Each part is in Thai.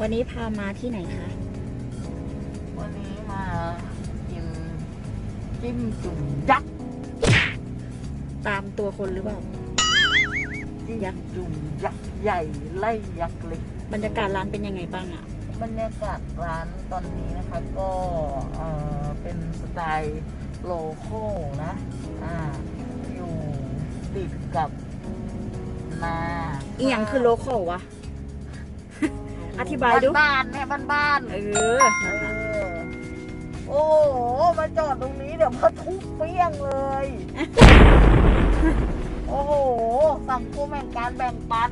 วันนี้พามาที่ไหนคะ วันนี้มากินจิ้มจุ่มยักษ์ตามตัวคนหรือเปล่า จิ้มจุ่มยักษ์ใหญ่ไล่ยักษ์เล็กบรรยากาศร้านเป็นยังไงบ้างอะบรรยากาศร้านตอนนี้นะคะก็เอ่อเป็นสไตล์โลโก้นะ อ่า อยู่ติดกับนาอีหยังคือโลโก้วะ อธิบายดู บ้านๆเนี่ยบ้านๆเออเออโอ้โหมาจอดตรงนี้เดี๋ยวมาทุบเปี้ยงเลย โอ้โหสังคมแห่งการแบ่งปัน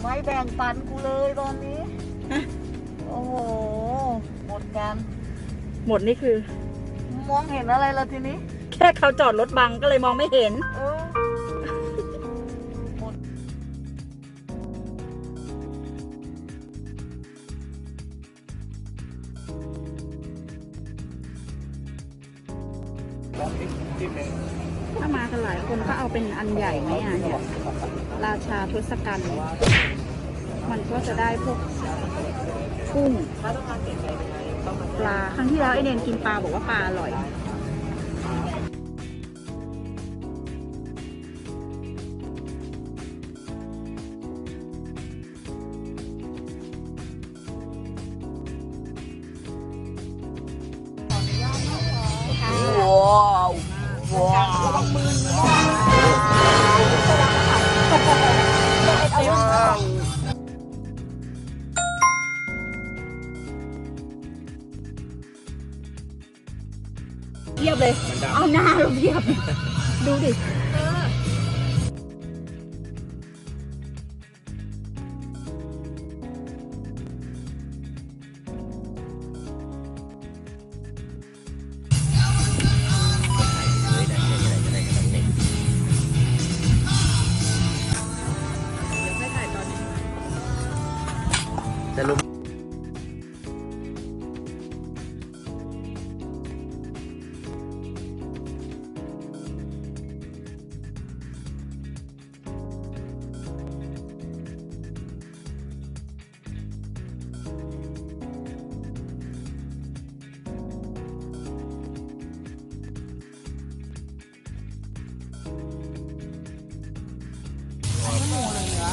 ไม่แบ่งปันกูเลยตอนนี้ โอ้โหหมดกันหมดนี่คือ มองเห็นอะไรละทีนี้ แค่เขาจอดรถบังก็เลยมองไม่เห็น เอ ถ้ามากันหลายคนก็เอาเป็นอันใหญ่ไหมอะเนี่ยราชาทศกัณฐ์มันก็จะได้พวกกุ้งปลาครั้งที่แล้วไอเดนกินปลาบอกว่าปลาอร่อย เทียบเลย เอาหน้าลงเทียบ ดูดิ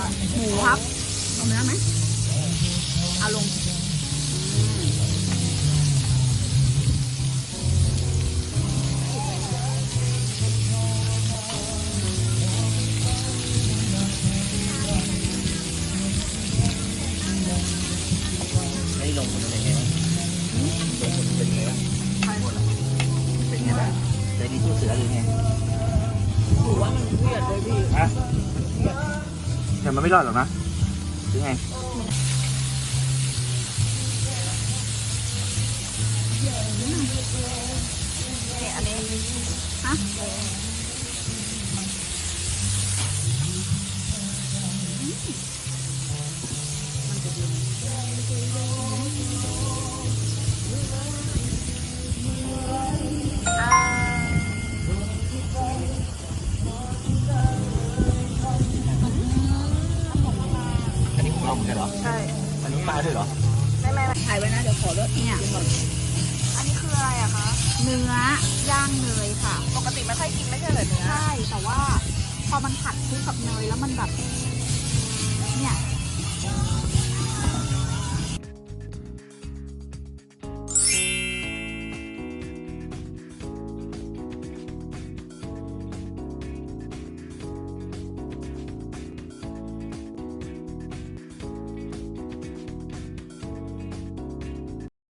ครับเอาเนื้อไหมเอาลงไม่ลงมันเป็นไงบ้างลงมันเป็นไงบ้างเป็นไงบ้างใจดีสู้เสือหรือไงถือว่ามันเครียดเลยพี่ฮะ แต่มันไม่รอดหรอกนะหรือไงเนี่ยอันนี้ฮะอ่ ด้วยเหรอไม่ไม่ไม่ถ่ายไว้นะเดี๋ยวขอรถเนี่ย อันนี้คืออะไรอะคะ เนื้อย่างเนยค่ะ ปกติไม่ค่อยกินไม่ใช่เหรอเนื้อ ใช่ แต่ว่าพอมันผัดคู่กับเนยแล้วมันแบบ